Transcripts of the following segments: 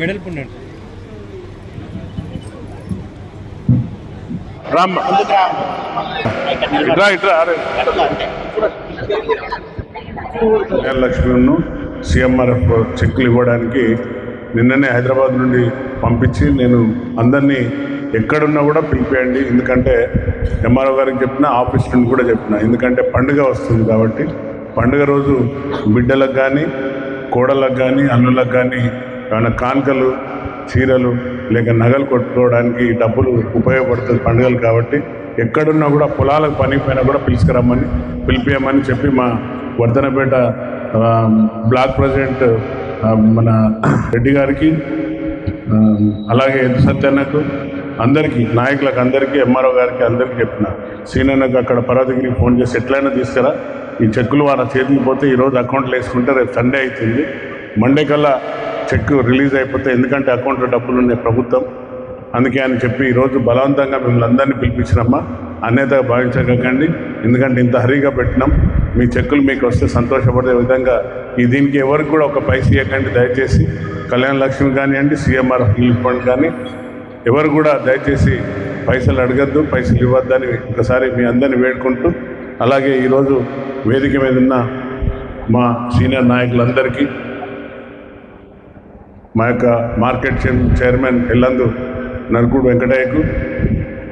వెడల్పు ఇట్రా ఇట్రా అరే. లక్ష్మణ్ను సిఎంఆర్ఎఫ్ చెక్కులు ఇవ్వడానికి నిన్ననే హైదరాబాద్ నుండి పంపించి నేను అందరినీ ఎక్కడున్నా కూడా పిలిపేయండి ఎందుకంటే ఎంఆర్ఓ గారికి చెప్పిన ఆఫీస్ నుండి కూడా చెప్పిన. ఎందుకంటే పండుగ వస్తుంది కాబట్టి పండుగ రోజు బిడ్డలకు కానీ కోడలకు కానీ అన్నులకు కానీ ఏమైనా కానుకలు చీరలు లేక నగలు కొట్టుకోవడానికి డబ్బులు ఉపయోగపడుతుంది పండుగలు కాబట్టి ఎక్కడున్నా కూడా పొలాలకు పని పైన కూడా పిలుచుకురమ్మని పిలిపియమని చెప్పి మా వర్ధనపేట బ్లాక్ ప్రెసిడెంట్ మన రెడ్డి గారికి అలాగే ఎద్దు సత్యన్నకు అందరికీ నాయకులకు అందరికీ ఎంఆర్ఓ గారికి అందరికీ చెప్పిన. సీనన్నకు అక్కడ పర్వతగిరికి ఫోన్ చేసి ఎట్లయినా తీసుకురా ఈ చెక్కులు వాళ్ళ చేతికి పోతే ఈరోజు అకౌంట్లో వేసుకుంటే రేపు సండే అవుతుంది. మండే కల్లా చెక్ రిలీజ్ అయిపోతే ఎందుకంటే అకౌంట్లో డబ్బులు ఉన్నాయి ప్రభుత్వం. అందుకే అని చెప్పి ఈరోజు బలవంతంగా మిమ్మల్ని అందరినీ పిలిపించినమ్మా. అన్యతగా భావించకండి. ఎందుకంటే ఇంత హరీగా పెట్టినాం. మీ చెక్కులు మీకు వస్తే సంతోషపడే విధంగా ఈ దీనికి ఎవరికి కూడా ఒక పైస ఇవ్వకండి. దయచేసి కళ్యాణ లక్ష్మి కానివ్వండి సీఎంఆర్ రిలీఫ్ ఫండ్ కానీ ఎవరు కూడా దయచేసి పైసలు అడగద్దు పైసలు ఇవ్వద్దని ఒకసారి మీ అందరిని వేడుకుంటూ. అలాగే ఈరోజు వేదిక మీద ఉన్న మా సీనియర్ నాయకులందరికీ మా యొక్క మార్కెట్ చైర్మన్ ఎల్లందు నరకుడు వెంకటయ్యకు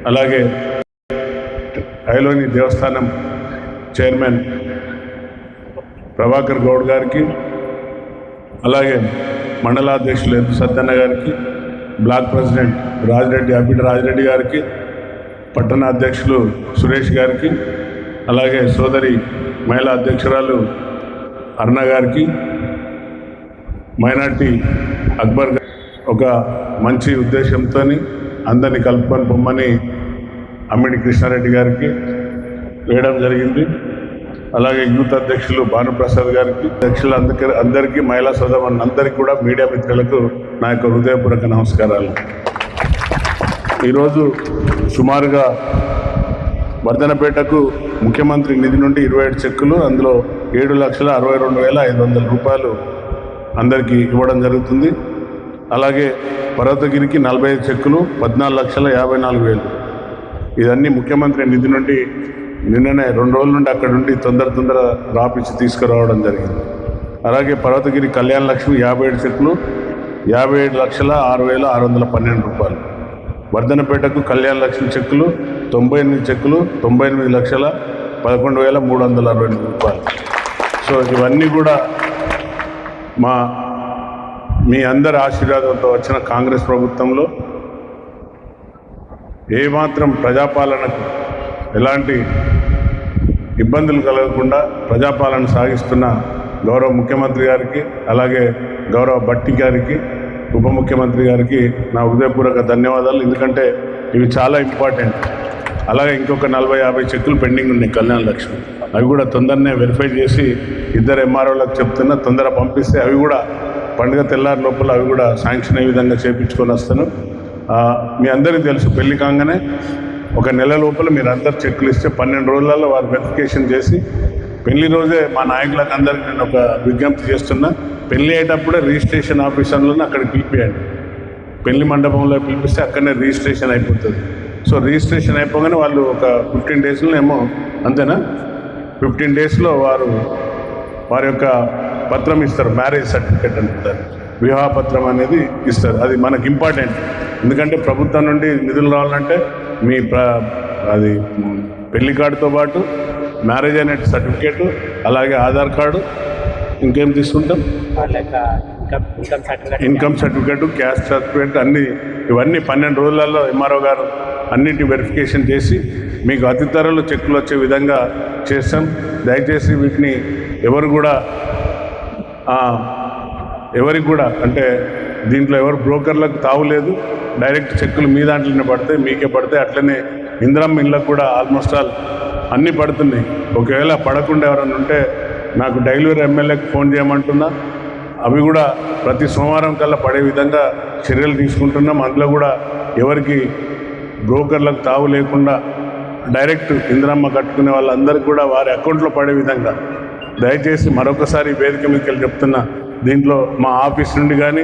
అలాగే ఐలోని దేవస్థానం చైర్మన్ ప్రభాకర్ గౌడ్ గారికి అలాగే మండలాధ్యక్షులు ఎద్దు సత్యన్న గారికి బ్లాక్ ప్రెసిడెంట్ రాజిరెడ్డి అబిడ్ రాజిరెడ్డి గారికి పట్టణ అధ్యక్షులు సురేష్ గారికి అలాగే సోదరి మహిళా అధ్యక్షురాలు అరుణ గారికి మైనార్టీ అక్బర్ ఒక మంచి ఉద్దేశంతో అందరినీ కలుపుకొని పొమ్మని అమ్మిడి కృష్ణారెడ్డి గారికి వేయడం జరిగింది. అలాగే యూత్ అధ్యక్షులు భానుప్రసాద్ గారికి అధ్యక్షులు అందరికీ అందరికీ మహిళా సోదరులు అందరికీ కూడా మీడియా మిత్రులకు నా యొక్క హృదయపూర్వక నమస్కారాలు. ఈరోజు సుమారుగా వర్ధనపేటకు ముఖ్యమంత్రి నిధి నుండి ఇరవై ఏడు చెక్కులు అందులో ఏడు లక్షల అరవై రెండు వేల ఐదు వందల రూపాయలు అందరికీ ఇవ్వడం జరుగుతుంది. అలాగే పర్వతగిరికి నలభై ఐదు చెక్కులు పద్నాలుగు లక్షల యాభై నాలుగు వేలు. ఇదన్నీ ముఖ్యమంత్రి నిధి నుండి నిన్ననే రెండు రోజుల నుండి అక్కడ నుండి తొందర తొందర రాపిచ్చి తీసుకురావడం జరిగింది. అలాగే పర్వతగిరి కళ్యాణ లక్ష్మి యాభై ఏడు చెక్కులు యాభై ఏడు లక్షల ఆరు వేల ఆరు వందల పన్నెండు రూపాయలు. వర్ధనపేటకు కళ్యాణ లక్ష్మి చెక్కులు తొంభై ఎనిమిది చెక్కులు తొంభై ఎనిమిది లక్షల పదకొండు వేల మూడు వందల అరవై ఎనిమిది రూపాయలు. సో ఇవన్నీ కూడా మా మీ అందరి ఆశీర్వాదంతో వచ్చిన కాంగ్రెస్ ప్రభుత్వంలో ఏమాత్రం ప్రజాపాలనకు ఎలాంటి ఇబ్బందులు కలగకుండా ప్రజాపాలన సాగిస్తున్న గౌరవ ముఖ్యమంత్రి గారికి అలాగే గౌరవ భట్టి గారికి ఉప ముఖ్యమంత్రి గారికి నా హృదయపూర్వక ధన్యవాదాలు. ఎందుకంటే ఇవి చాలా ఇంపార్టెంట్. అలాగే ఇంకొక నలభై యాభై చెక్కులు పెండింగ్ ఉన్నాయి కళ్యాణ లక్ష్మి. అవి కూడా తొందరనే వెరిఫై చేసి ఇద్దరు ఎంఆర్ఓలకు చెప్తున్నా తొందర పంపిస్తే అవి కూడా పండుగ తెల్లారి లోపల అవి కూడా శాంక్షన్ అయ్యే విధంగా చేపించుకొని వస్తాను. మీ అందరికీ తెలుసు పెళ్ళి కాగానే ఒక నెల లోపల మీరు అందరు చెక్కులు ఇస్తే పన్నెండు రోజులలో వారు వెరిఫికేషన్ చేసి పెళ్ళి రోజే మా నాయకులకు అందరికీ నేను ఒక విజ్ఞప్తి చేస్తున్నా పెళ్ళి అయ్యేటప్పుడే రిజిస్ట్రేషన్ ఆఫీసర్లను అక్కడికి పిలిపియండి. పెళ్ళి మండపంలో పిలిపిస్తే అక్కడనే రిజిస్ట్రేషన్ అయిపోతుంది. సో రిజిస్ట్రేషన్ అయిపోగానే వాళ్ళు ఒక ఫిఫ్టీన్ డేస్లో ఏమో అంతేనా? ఫిఫ్టీన్ డేస్లో వారు వారి యొక్క పత్రం ఇస్తారు. మ్యారేజ్ సర్టిఫికేట్ అంటారు వివాహ పత్రం అనేది ఇస్తారు. అది మనకి ఇంపార్టెంట్. ఎందుకంటే ప్రభుత్వం నుండి నిధులు రావాలంటే మీ ప్ర అది పెళ్ళి కార్డుతో పాటు మ్యారేజ్ అనే సర్టిఫికేట్ అలాగే ఆధార్ కార్డు ఇంకేం తీసుకుంటాం? Income certificate. క్యాస్ట్ సర్టిఫికేట్ అన్ని ఇవన్నీ పన్నెండు రోజులలో ఎంఆర్ఓ గారు అన్నిటి వెరిఫికేషన్ చేసి మీకు అతి త్వరలో చెక్కులు వచ్చే విధంగా చేస్తాం. దయచేసి వీటిని ఎవరు కూడా ఎవరికి కూడా అంటే దీంట్లో ఎవరు బ్రోకర్లకు తావులేదు డైరెక్ట్ చెక్కులు మీ దాంట్లోనే పడతాయి మీకే పడతాయి. అట్లనే ఇందిరమ్మ ఇళ్ళకు కూడా ఆల్మోస్ట్ ఆల్ అన్నీ పడుతున్నాయి. ఒకవేళ పడకుండా ఎవరైనా ఉంటే నాకు డైలీ ఎమ్మెల్యేకి ఫోన్ చేయమంటున్నా. అవి కూడా ప్రతి సోమవారం కల్లా పడే విధంగా చర్యలు తీసుకుంటున్నాం. అందులో కూడా ఎవరికి బ్రోకర్లకు తావు లేకుండా డైరెక్ట్ ఇందిరమ్మ కట్టుకునే వాళ్ళందరికీ కూడా వారి అకౌంట్లో పడే విధంగా దయచేసి మరొకసారి వేదిక మీదకి వెళ్ళి చెప్తున్నా దీంట్లో మా ఆఫీస్ నుండి కానీ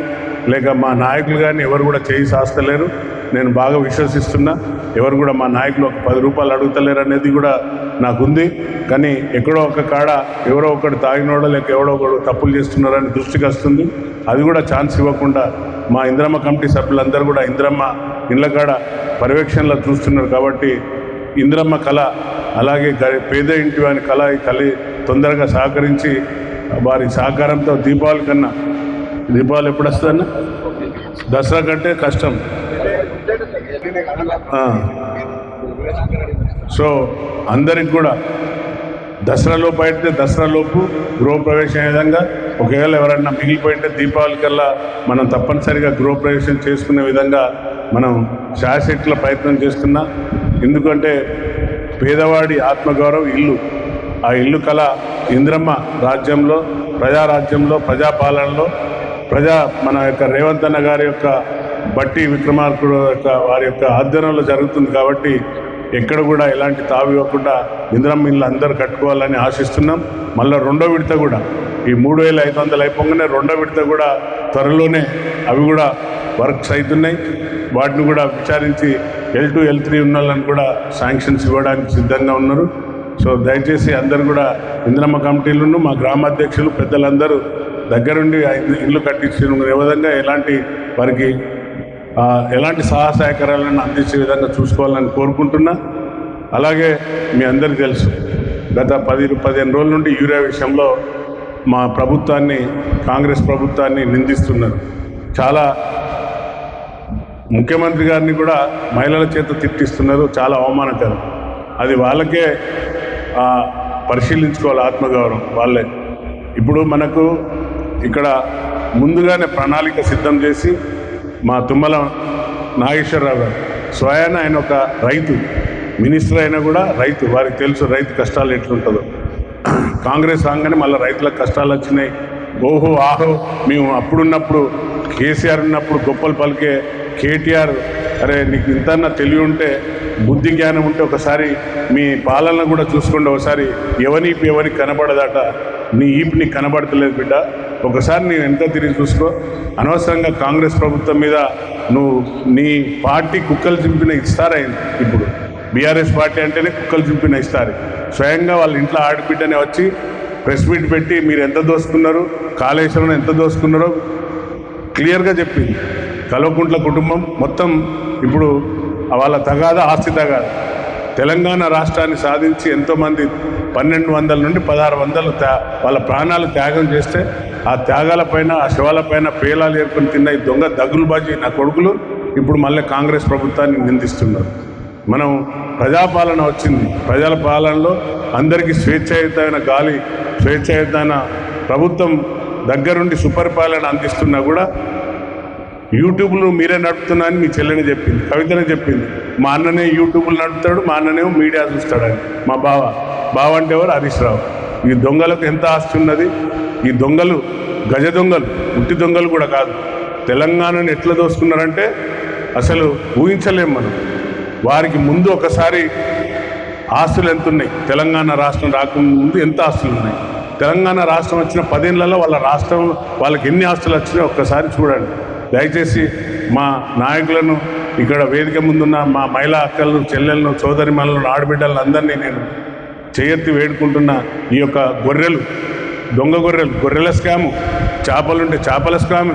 లేక మా నాయకులు కానీ ఎవరు కూడా చేయి సాస్తలేరు. నేను బాగా విశ్వసిస్తున్నా ఎవరు కూడా మా నాయకులు ఒక పది రూపాయలు అడుగుతలేరు అనేది కూడా నాకుంది. కానీ ఎక్కడో ఒక కాడ ఎవరో ఒకడు తాగినోడో లేక ఎవడో ఒకడు తప్పులు చేస్తున్నారని దృష్టికి వస్తుంది. అది కూడా ఛాన్స్ ఇవ్వకుండా మా ఇంద్రమ్మ కమిటీ సభ్యులందరూ కూడా ఇంద్రమ్మ ఇళ్ళ కాడ పర్యవేక్షణలో చూస్తున్నారు కాబట్టి ఇంద్రమ్మ కళ అలాగే పేద ఇంటి వాని కళ ఈ కళ తొందరగా సహకరించి వారి సహకారంతో దీపావళి కన్నా. దీపావళి ఎప్పుడు వస్తుందన్న దసరా కంటే కష్టం. సో అందరికి కూడా దసరాలోపు అయితే దసరాలోపు గృహప్రవేశం విధంగా ఒకవేళ ఎవరన్నా మిగిలిపోయింటే దీపావళి కల్లా మనం తప్పనిసరిగా గృహప్రవేశం చేసుకునే విధంగా మనం శాశ్వతల ప్రయత్నం చేస్తున్నా. ఎందుకంటే పేదవాడి ఆత్మగౌరవం ఇల్లు. ఆ ఇల్లు కళ ఇంద్రమ్మ రాజ్యంలో ప్రజారాజ్యంలో ప్రజాపాలనలో ప్రజా మన యొక్క రేవంత్ అన్న గారి యొక్క బట్టి విక్రమార్కుడు యొక్క వారి యొక్క ఆధ్వర్యంలో జరుగుతుంది కాబట్టి ఎక్కడ కూడా ఎలాంటి తావి ఇవ్వకుండా ఇంద్రమ్మ ఇల్లు అందరూ కట్టుకోవాలని ఆశిస్తున్నాం. మళ్ళీ రెండో విడత కూడా. ఈ మూడు వేల ఐదు వందలు అయిపోగానే రెండో విడత కూడా త్వరలోనే అవి కూడా వర్క్స్ అవుతున్నాయి. వాటిని కూడా విచారించి ఎల్ టూ ఎల్ త్రీ ఉన్న వాళ్ళని కూడా శాంక్షన్స్ ఇవ్వడానికి సిద్ధంగా ఉన్నారు. సో దయచేసి అందరూ కూడా ఇంద్రమ్మ కమిటీలను మా గ్రామాధ్యక్షులు పెద్దలందరూ దగ్గరుండి ఇల్లు- కట్టించిన విధంగా ఎలాంటి వారికి ఎలాంటి సహాయ సహకారాలను అందించే విధంగా చూసుకోవాలని కోరుకుంటున్నా. అలాగే మీ అందరికీ తెలుసు గత పది పదిహేను రోజుల నుండి యూరియా విషయంలో మా ప్రభుత్వాన్ని కాంగ్రెస్ ప్రభుత్వాన్ని నిందిస్తున్నారు. చాలా ముఖ్యమంత్రి గారిని కూడా మహిళల చేత తిట్టిస్తున్నారు. చాలా అవమానకరం. అది వాళ్ళకే పరిశీలించుకోవాలి ఆత్మగౌరవం వాళ్ళే. ఇప్పుడు మనకు ఇక్కడ ముందుగానే ప్రణాళిక సిద్ధం చేసి మా తుమ్మల నాగేశ్వరరావు గారు స్వయాన ఆయన ఒక రైతు మినిస్టర్ అయినా కూడా రైతు వారికి తెలుసు రైతు కష్టాలు ఎట్లుంటుందో. కాంగ్రెస్ రాగానే మళ్ళీ రైతులకు కష్టాలు వచ్చినాయి. ఓహో ఆహో మేము అప్పుడున్నప్పుడు కేసీఆర్ ఉన్నప్పుడు గొప్పలు పలికే కేటీఆర్ అరే నీకు ఇంతన్నా తెలివి ఉంటే బుద్ధి జ్ఞానం ఉంటే ఒకసారి మీ పాలన కూడా చూసుకోండి. ఒకసారి ఎవరి ఎవరికి కనబడదట. నీ ఈపు నీకు కనబడతలేదు బిడ్డ. ఒకసారి నేను ఎంత తిరిగి చూసుకో. అనవసరంగా కాంగ్రెస్ ప్రభుత్వం మీద నువ్వు నీ పార్టీ కుక్కలు చింపిన ఇస్తారైంది ఇప్పుడు బీఆర్ఎస్ పార్టీ అంటేనే కుక్కలు చింపిన ఇస్తారు. స్వయంగా వాళ్ళ ఇంట్లో ఆడబిడ్డనే వచ్చి ప్రెస్ మీట్ పెట్టి మీరు ఎంత దోసుకున్నారు? కాళేశ్వరం ఎంత దోసుకున్నారో క్లియర్గా చెప్పింది. కల్వకుంట్ల కుటుంబం మొత్తం ఇప్పుడు వాళ్ళ తగాదా ఆస్తి తగాదా. తెలంగాణ రాష్ట్రాన్ని సాధించి ఎంతోమంది పన్నెండు వందల నుండి పదహారు వందలు త్యా వాళ్ళ ప్రాణాలు త్యాగం చేస్తే ఆ త్యాగాలపైన ఆ శవాలపైన పేలాలు ఏర్పడి తిన్న ఈ దొంగ దగులుబాజీ నా కొడుకులు ఇప్పుడు మళ్ళీ కాంగ్రెస్ ప్రభుత్వాన్ని నిందిస్తున్నారు. మనం ప్రజాపాలన వచ్చింది. ప్రజల పాలనలో అందరికీ స్వేచ్ఛాయుతమైన గాలి స్వేచ్ఛాయుతమైన ప్రభుత్వం దగ్గరుండి సుపరిపాలన అందిస్తున్నా కూడా యూట్యూబ్లు మీరే నడుపుతున్నా అని మీ చెల్లెని చెప్పింది కవితనే చెప్పింది. మా అన్ననే యూట్యూబ్లు నడుపుతాడు మా అన్ననేమో మీడియా చూస్తాడని. మా బావ బావ అంటే ఎవరు? హరీష్ రావు. ఈ దొంగలకు ఎంత ఆస్తి ఉన్నది? ఈ దొంగలు గజ దొంగలు ఉట్టి దొంగలు కూడా కాదు. తెలంగాణను ఎట్లా దోసుకున్నారంటే అసలు ఊహించలేం మనం. వారికి ముందు ఒకసారి ఆస్తులు ఎంత ఉన్నాయి తెలంగాణ రాష్ట్రం రాకముందు ముందు ఎంత ఆస్తులు ఉన్నాయి? తెలంగాణ రాష్ట్రం వచ్చిన పదేళ్ళలో వాళ్ళ రాష్ట్రం వాళ్ళకి ఎన్ని ఆస్తులు వచ్చినాయో ఒక్కసారి చూడండి. దయచేసి మా నాయకులను ఇక్కడ వేదిక ముందున్న మా మహిళా అక్కలను చెల్లెలను సోదరి మహిళలను ఆడబిడ్డలను అందరినీ నేను చేయెత్తి వేడుకుంటున్న ఈ యొక్క గొర్రెలు దొంగ గొర్రెలు గొర్రెల స్కాము చేపలుంటే చేపల స్కాము.